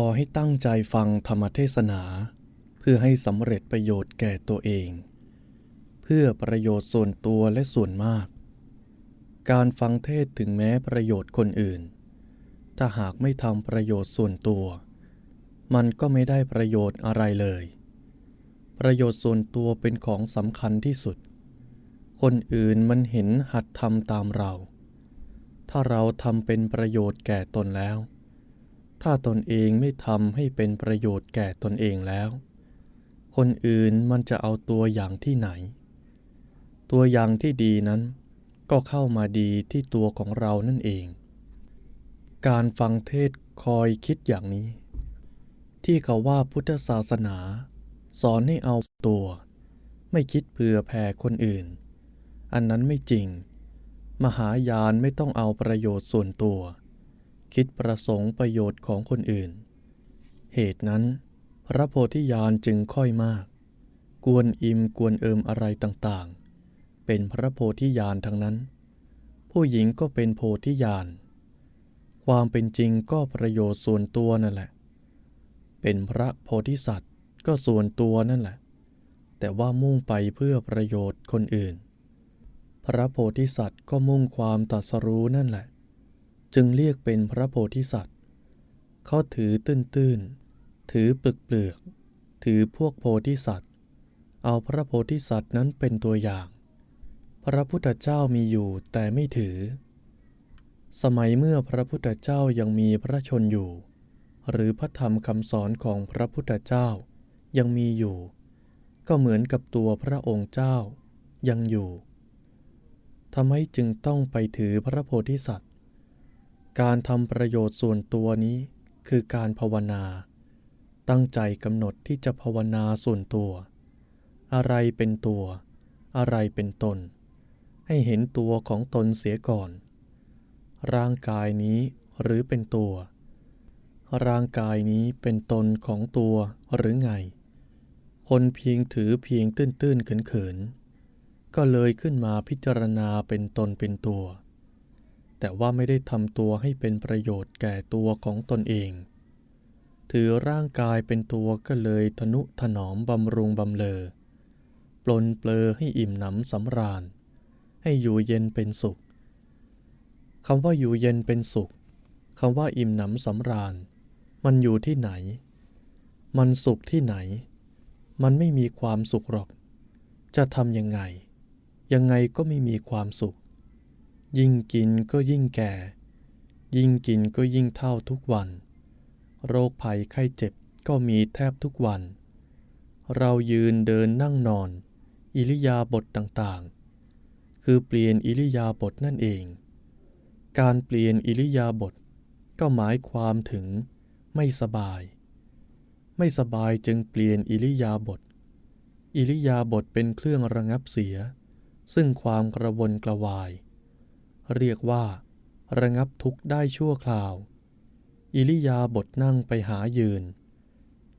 ขอให้ตั้งใจฟังธรรมเทศนา เพื่อให้สำเร็จประโยชน์แก่ตัวเอง เพื่อประโยชน์ส่วนตัวและส่วนมาก การฟังเทศถึงแม้ประโยชน์คนอื่น ถ้าหากไม่ทำประโยชน์ส่วนตัว มันก็ไม่ได้ประโยชน์อะไรเลย ประโยชน์ส่วนตัวเป็นของสำคัญที่สุด คนอื่นมันเห็นหัดทำตามเรา ถ้าเราทำเป็นประโยชน์แก่ตนแล้ว ถ้าตนเองไม่ทำให้เป็นประโยชน์แก่ตนเองแล้ว คนอื่นมันจะเอาตัวอย่างที่ไหน ตัวอย่างที่ดีนั้น ก็เข้ามาดีที่ตัวของเรานั่นเอง การฟังเทศคอยคิดอย่างนี้ ที่เขาว่าพุทธศาสนา สอนให้เอาตัว ไม่คิดเผื่อแผ่คนอื่น อันนั้นไม่จริง มหายานไม่ต้องเอาประโยชน์ส่วนตัว คิดประสงค์ประโยชน์ของคนอื่น เหตุนั้น พระโพธิญาณจึงค่อยมาก กวนอิมกวนเอิมอะไรต่างๆ เป็นพระโพธิญาณทั้งนั้น ผู้หญิงก็เป็นโพธิญาณ ความเป็นจริงก็ประโยชน์ส่วนตัวนั่นแหละ เป็นพระโพธิสัตว์ก็ส่วนตัวนั่นแหละ แต่ว่ามุ่งไปเพื่อประโยชน์คนอื่น พระโพธิสัตว์ก็มุ่งความตรัสรู้นั่นแหละ จึงเรียกเป็นพระโพธิสัตว์ เขาถือตื้นๆ ถือปึกเปลือก ถือพวกโพธิสัตว์ เอาพระโพธิสัตว์นั้นเป็นตัวอย่าง พระพุทธเจ้ามีอยู่แต่ไม่ถือ สมัยเมื่อพระพุทธเจ้ายังมีพระชนอยู่ หรือพระธรรมคำสอนของพระพุทธเจ้ายังมีอยู่ ก็เหมือนกับตัวพระองค์เจ้ายังอยู่ทำให้จึงต้องไปถือพระโพธิสัตว์ การทำประโยชน์ส่วนตัวนี้คือการภาวนา ตั้งใจกำหนดที่จะภาวนาส่วนตัว อะไรเป็นตัว อะไรเป็นตน ให้เห็นตัวของตนเสียก่อน ร่างกายนี้หรือเป็นตัว ร่างกายนี้เป็นตนของตัวหรือไง คนเพียงถือเพียงตื้นๆเขินๆก็เลยขึ้นมาพิจารณาเป็นตนเป็นตัว แต่ว่าไม่ได้ทำตัวให้เป็นประโยชน์แก่ตัวของตนเอง ถือร่างกายเป็นตัวก็เลยทนุถนอมบำรุงบำเลอปลนเปลอให้อิ่มหนำสำราญ ให้อยู่เย็นเป็นสุขคำว่าอยู่เย็นเป็นสุขคำว่าอิ่มหนำสำราญ มันอยู่ที่ไหน มันสุขที่ไหน มันไม่มีความสุขหรอก จะทำยังไง ยังไงก็ไม่มีความสุข ยิ่งกินก็ยิ่งแก่ ยิ่งกินก็ยิ่งเท่าทุกวัน โรคภัยไข้เจ็บก็มีแทบทุกวัน เรายืนเดินนั่งนอน อิริยาบถต่างๆ คือเปลี่ยนอิริยาบถนั่นเอง การเปลี่ยนอิริยาบถก็หมายความถึงไม่สบาย ไม่สบายจึงเปลี่ยนอิริยาบถอิริยาบถเป็นเครื่องระงับเสีย ซึ่งความกระวนกระวาย เรียกว่า ระงับทุกข์ได้ชั่วคราว อิริยาบถนั่งไปหายืน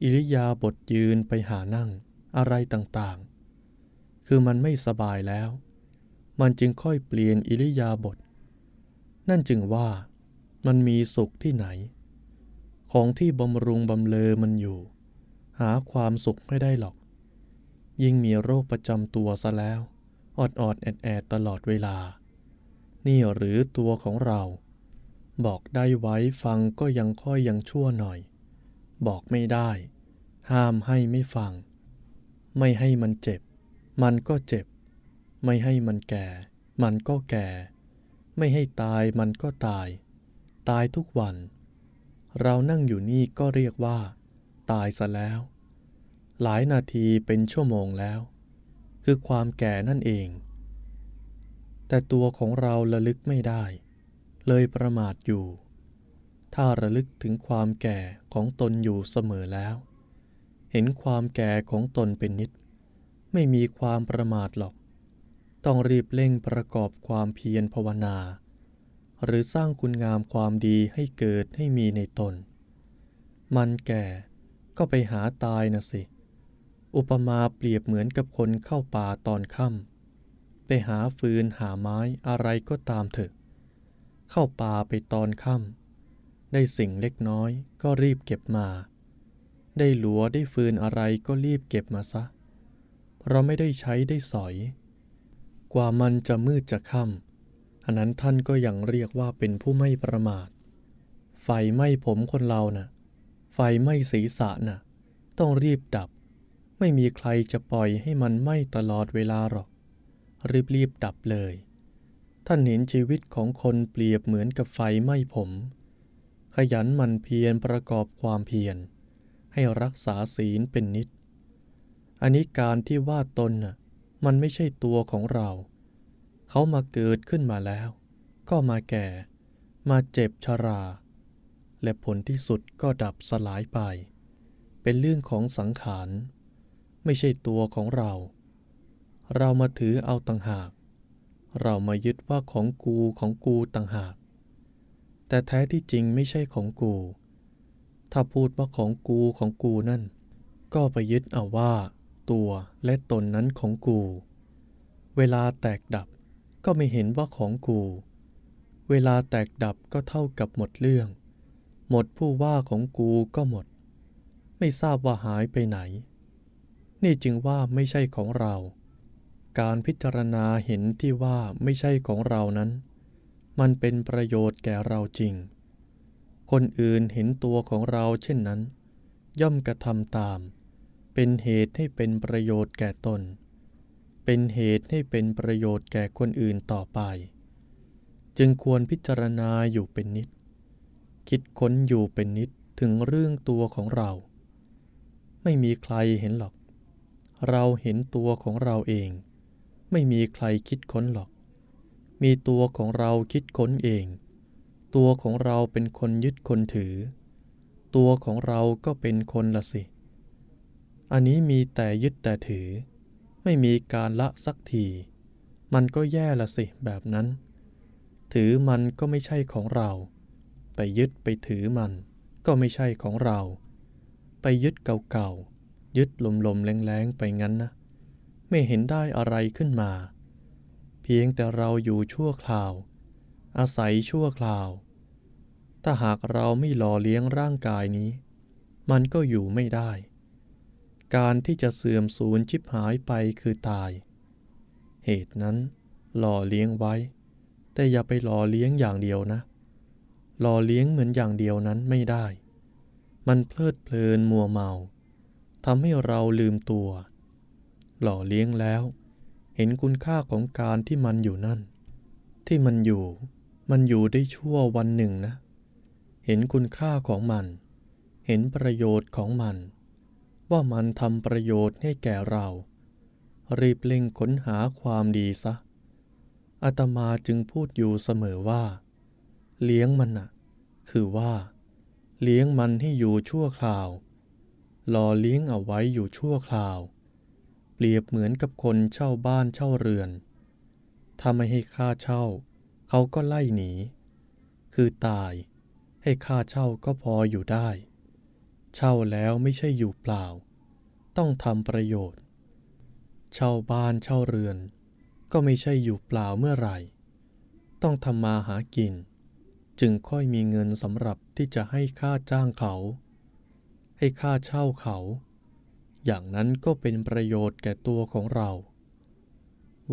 อิริยาบถยืนไปหานั่ง อะไรต่างๆ คือมันไม่สบายแล้ว มันจึงค่อยเปลี่ยนอิริยาบถนั่นจึงว่ามันมีสุขที่ไหน ของที่บำรุงบำเลอมันอยู่ หาความสุขไม่ได้หรอก ยิ่งมีโรคประจำตัวซะแล้วอดออดแอดแอดตลอดเวลา นี่หรือตัวของเรา บอกได้ไว้ฟังก็ยังค่อยยังชั่วหน่อย บอกไม่ได้ ห้ามให้ไม่ฟัง ไม่ให้มันเจ็บ มันก็เจ็บ ไม่ให้มันแก่ มันก็แก่ ไม่ให้ตายมันก็ตาย ตายทุกวัน เรานั่งอยู่นี่ก็เรียกว่า ตายซะแล้ว หลายนาทีเป็นชั่วโมงแล้ว คือความแก่นั่นเอง แต่ตัวของเราระลึกไม่ได้ เลยประมาทอยู่ ถ้าระลึกถึงความแก่ของตนอยู่เสมอแล้ว เห็นความแก่ของตนเป็นนิด ไม่มีความประมาทหรอก ต้องรีบเร่งประกอบความเพียรภาวนา หรือสร้างคุณงามความดีให้เกิดให้มีในตน มันแก่ก็ไปหาตายนะสิ อุปมาเปรียบเหมือนกับคนเข้าป่าตอนค่ำ ไปหาฟืนหาไม้อะไรก็ตามเถอะ เข้าป่าไปตอนค่ำได้สิ่งเล็กน้อยก็รีบเก็บมา ได้หลัวได้ฟืนอะไรก็รีบเก็บมาซะ เราไม่ได้ใช้ได้สอย กว่ามันจะมืดจะค่ำอันนั้นท่านก็ยังเรียกว่าเป็นผู้ไม่ประมาท ไฟไหม้ผมคนเราน่ะ ไฟไหม้ศีรษะน่ะ ต้องรีบดับ ไม่มีใครจะปล่อยให้มันไหม้ตลอดเวลาหรอก รีบรีบดับเลย ท่านเห็นชีวิตของคนเปรียบเหมือนกับไฟไหม้ผม ขยันมันเพียรประกอบความเพียร ให้รักษาศีลเป็นนิด อันนี้การที่ว่าตนน่ะมันไม่ใช่ตัวของเรา เขามาเกิดขึ้นมาแล้ว ก็มาแก่ มาเจ็บชรา และผลที่สุดก็ดับสลายไป เป็นเรื่องของสังขาร ไม่ใช่ตัวของเรา เรามาถือเอาต่างหาก เรามายึดว่าของกูของกูต่างหาก แต่แท้ที่จริงไม่ใช่ของกู ถ้าพูดว่าของกูของกูนั่น ก็ไปยึดเอาว่า ตัวและตนนั้นของกู เวลาแตกดับก็ไม่เห็นว่าของกู เวลาแตกดับก็เท่ากับหมดเรื่อง หมดผู้ว่าของกูก็หมด ไม่ทราบว่าหายไปไหน นี่จึงว่าไม่ใช่ของเรา การพิจารณาเห็นที่ว่าไม่ใช่ของเรานั้น มันเป็นประโยชน์แก่เราจริง คนอื่นเห็นตัวของเราเช่นนั้น ย่อมกระทำตาม เป็นเหตุให้เป็นประโยชน์แก่ตน เป็นเหตุให้เป็นประโยชน์แก่คนอื่นต่อไป จึงควรพิจารณาอยู่เป็นนิด คิดค้นอยู่เป็นนิดถึงเรื่องตัวของเรา ไม่มีใครเห็นหรอก เราเห็นตัวของเราเอง ไม่มีใครคิดค้นหรอก มีตัวของเราคิดค้นเอง ตัวของเราเป็นคนยึดคนถือ ตัวของเราก็เป็นคนละสิ อันนี้มีแต่ยึดแต่ถือ ไม่มีการละสักที มันก็แย่ละสิแบบนั้น ถือมันก็ไม่ใช่ของเรา ไปยึดไปถือมันก็ไม่ใช่ของเรา ไปยึดเก่าๆ ยึดลมๆแรงๆ ไปงั้นนะ ไม่เห็นได้อะไรขึ้นมา เพียงแต่เราอยู่ชั่วคราว อาศัยชั่วคราว ถ้าหากเราไม่หล่อเลี้ยงร่างกายนี้ มันก็อยู่ไม่ได้ การที่จะเสื่อมสูญชิบหายไปคือตาย เหตุนั้นหล่อเลี้ยงไว้ แต่อย่าไปหล่อเลี้ยงอย่างเดียวนะ หล่อเลี้ยงเหมือนอย่างเดียวนั้นไม่ได้ มันเพลิดเพลินมัวเมาทำให้เราลืมตัว หล่อเลี้ยงแล้ว เห็นคุณค่าของการที่มันอยู่นั่น ที่มันอยู่ มันอยู่ได้ชั่ววันหนึ่งนะ เห็นคุณค่าของมัน เห็นประโยชน์ของมัน ว่ามันทำประโยชน์ให้แก่เรา รีบเร่งค้นหาความดีซะอาตมาจึงพูดอยู่เสมอว่า เลี้ยงมันน่ะคือว่า เลี้ยงมันให้อยู่ชั่วคราวหล่อเลี้ยงเอาไว้อยู่ชั่วคราว เปรียบเหมือนกับคนเช่าบ้านเช่าเรือน ถ้าไม่ให้ค่าเช่า เขาก็ไล่หนี คือตาย ให้ค่าเช่าก็พออยู่ได้ เช่าแล้วไม่ใช่อยู่เปล่า ต้องทำประโยชน์ เช่าบ้านเช่าเรือน ก็ไม่ใช่อยู่เปล่าเมื่อไหร่ ต้องทำมาหากิน จึงค่อยมีเงินสำหรับที่จะให้ค่าจ้างเขา ให้ค่าเช่าเขา อย่างนั้นก็เป็นประโยชน์แก่ตัวของเรา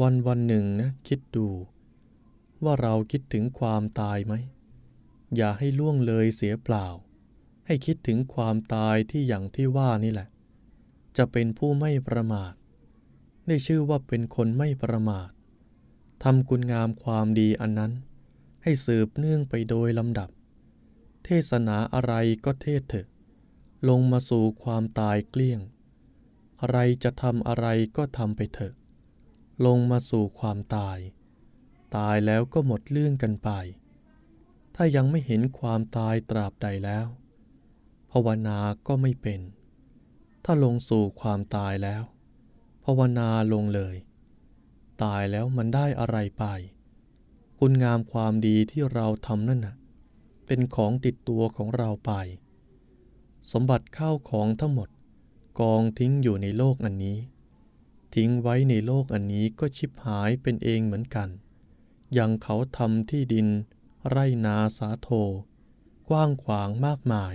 วันวันหนึ่งนะคิดดู ว่าเราคิดถึงความตายไหม อย่าให้ล่วงเลยเสียเปล่า ให้คิดถึงความตายที่อย่างที่ว่านี่แหละ จะเป็นผู้ไม่ประมาท ได้ชื่อว่าเป็นคนไม่ประมาททำคุณงามความดีอันนั้น ให้สืบเนื่องไปโดยลำดับ เทศนาอะไรก็เทศเถอะ ลงมาสู่ความตายเกลี้ยง ใครจะทำอะไรก็ทำไปเถอะ ลงมาสู่ความตาย ตายแล้วก็หมดเรื่องกันไป ถ้ายังไม่เห็นความตายตราบใดแล้วภาวนาก็ไม่เป็น ถ้าลงสู่ความตายแล้วภาวนาลงเลย ตายแล้วมันได้อะไรไป คุณงามความดีที่เราทำนั่นน่ะเป็นของติดตัวของเราไป สมบัติข้าวของทั้งหมด กองทิ้งอยู่ในโลกอันนี้ ทิ้งไว้ในโลกอันนี้ก็ชิบหายเป็นเองเหมือนกัน อย่างเขาทำที่ดิน ไรนาสาโท กว้างขวางมากมาย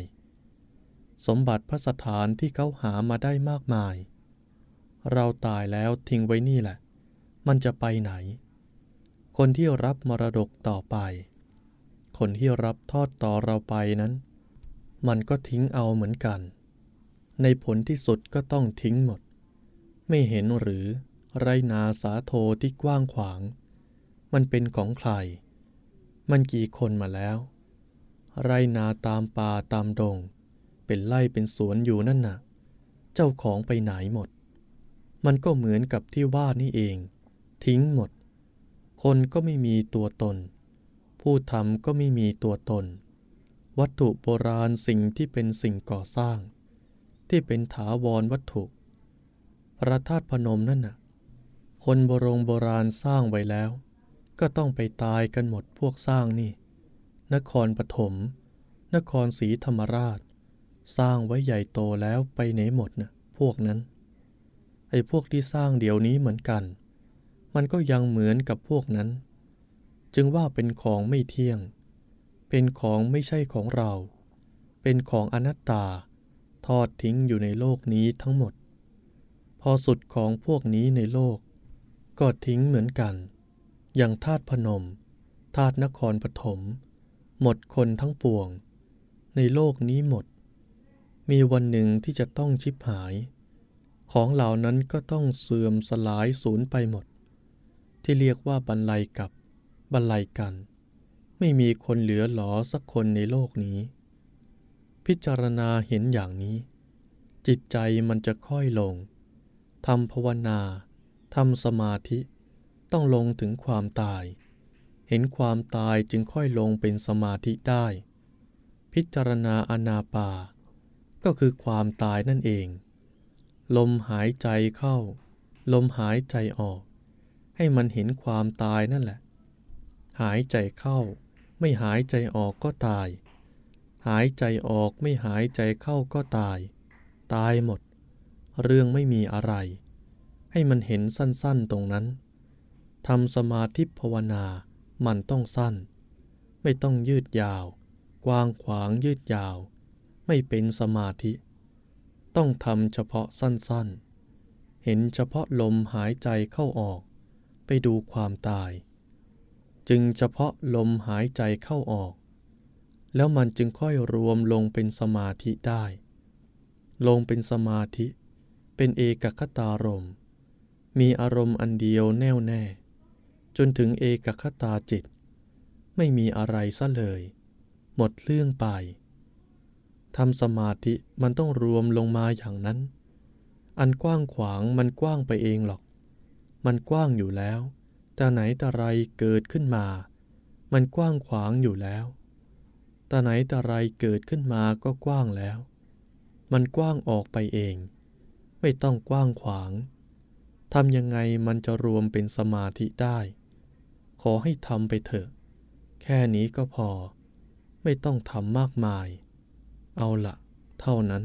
สมบัติพระสถานที่เขาหามาได้มากมาย เราตายแล้วทิ้งไว้นี่แหละ มันจะไปไหน คนที่รับมรดกต่อไป คนที่รับทอดต่อเราไปนั้น มันก็ทิ้งเอาเหมือนกัน ในผลที่สุดก็ต้องทิ้งหมด ไม่เห็นหรือไรนาสาโทที่กว้างขวาง มันเป็นของใคร มันกี่คนมาแล้ว ไรนาตามป่าตามดง เป็นไร่เป็นสวนอยู่นั่นน่ะ เจ้าของไปไหนหมด มันก็เหมือนกับที่ว่านี่เอง ทิ้งหมด คนก็ไม่มีตัวตน ผู้ทำก็ไม่มีตัวตน วัตถุโบราณสิ่งที่เป็นสิ่งก่อสร้าง ที่เป็นถาวรวัตถุ พระธาตุพนมนั่นน่ะ คนโบรงโบราณสร้างไว้แล้ว ก็ต้องไปตายกันหมดพวกสร้างนี่ นครปฐม นครศรีธรรมราช สร้างไว้ใหญ่โตแล้วไปไหนหมดนะพวกนั้น ไอ้พวกที่สร้างเดี๋ยวนี้เหมือนกัน มันก็ยังเหมือนกับพวกนั้น จึงว่าเป็นของไม่เที่ยง เป็นของไม่ใช่ของเรา เป็นของอนัตตา ทอดทิ้งอยู่ในโลกนี้ทั้งหมด พอสุดของพวกนี้ในโลก ก็ทิ้งเหมือนกัน อย่างธาตุพนมธาตุนครปฐมหมดคนทั้งปวง ในโลกนี้หมด มีวันหนึ่งที่จะต้องชิบหาย ของเหล่านั้นก็ต้องเสื่อมสลายสูญไปหมด ที่เรียกว่าบรรลัยกับบรรลัยกัน ไม่มีคนเหลือหลอสักคนในโลกนี้ พิจารณาเห็นอย่างนี้ จิตใจมันจะค่อยลงทำภาวนาทำสมาธิต้องลงถึงความตาย เห็นความตายจึงค่อยลงเป็นสมาธิได้ พิจารณาอนาปา ก็คือความตายนั่นเอง ลมหายใจเข้า ลมหายใจออก ให้มันเห็นความตายนั่นแหละ หายใจเข้า ไม่หายใจออกก็ตาย หายใจออกไม่หายใจเข้าก็ตาย ตายหมด เรื่องไม่มีอะไร ให้มันเห็นสั้นๆตรงนั้นทำสมาธิภาวนามันต้องสั้น ไม่ต้องยืดยาว กว้างขวางยืดยาว ไม่เป็นสมาธิ ต้องทำเฉพาะสั้นๆ เห็นเฉพาะลมหายใจเข้าออก ไปดูความตาย จึงเฉพาะลมหายใจเข้าออก แล้วมันจึงค่อยรวมลงเป็นสมาธิได้ ลงเป็นสมาธิ เป็นเอกคตารมณ์มีอารมณ์อันเดียวแน่วแน่ จนถึงเอกคตาจิต ไม่มีอะไรซะเลย หมดเรื่องไปทำสมาธิมันต้องรวมลงมาอย่างนั้น อันกว้างขวางมันกว้างไปเองหรอก มันกว้างอยู่แล้ว แต่ไหนแต่ไรเกิดขึ้นมา มันกว้างขวางอยู่แล้ว แต่ไหนแต่ไรเกิดขึ้นมาก็กว้างแล้ว มันกว้างออกไปเอง ไม่ต้องกว้างขวางทำยังไงมันจะรวมเป็นสมาธิได้ ขอให้ทำไปเถอะ แค่นี้ก็พอ ไม่ต้องทำมากมาย เอาละเท่านั้น